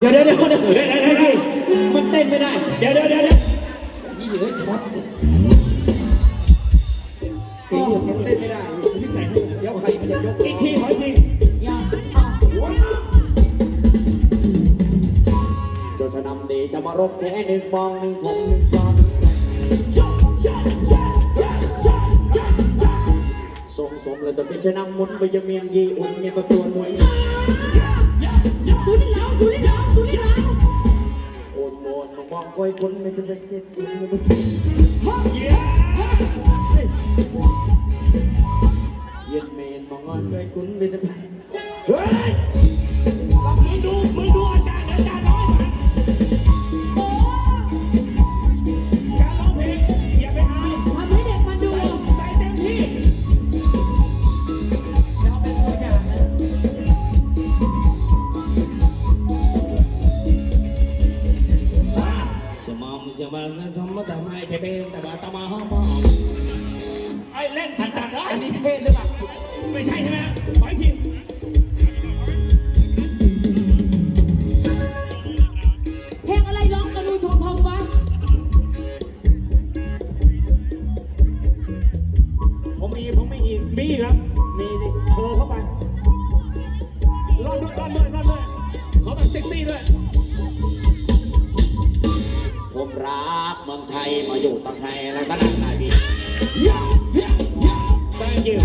เดี๋ยวเดี๋ยวเดี๋ยวเดี๋ยวเฮ้ยเฮ้ยเฮ้ยเฮ้ยมันเต้นไม่ได้เดี๋ยวเดี๋ยวเดี๋ยวเดี๋ยวนี่เหลือช็อตเฮ้ยมันเต้นไม่ได้พี่ใส่ให้เดี๋ยวใครมันจะยกอีกทีขออีกทีเจ้าจะนำดีจะมารบแค่หนึ่งมองหนึ่งผมหนึ่งซ้อนสมสมเลยแต่ไม่ใช่นำมุนไปยังเมียงยีอุ่นเมียประตัวมวย ดูนี่แล้วดูนี่แล้วดูนี่แล้วโอนโอนมองคอยคนไม่จะไปเก็บอุ่นไม่เย้เย็นเมนมองงอนคอยคุณไม่จะไปเฮ้ยมึงดูมึงดู มองสมองทำมาทำให้เทเป็นแต่ว่าตามาห้องมอไอ้เล่นภาษาได้อันนี้เท่หรือเปล่าไม่ใช่ใช่ไหมขออีกทีเพลงอะไรร้องกระนูทองทองวะผมมีผมไม่อีกมีครับ มีดิโชว์เข้าไปร่อนด้วยร่อนด้วยร่อนด้วยขอแบบเซ็กซี่ด้วย ผมรักเมืองไทยมาอยู่ตั้งไทยแล้วก็นั่งนายพี่ thank you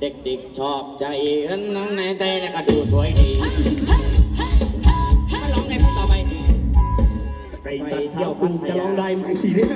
เด็กๆชอบใจเอ็นนั่งในเต้แล้วก็ดูสวยดีมาร้องไงพูดต่อไป ไปสัตว์เที่ยวกูจะร้องได้ไหมสิเนี่ย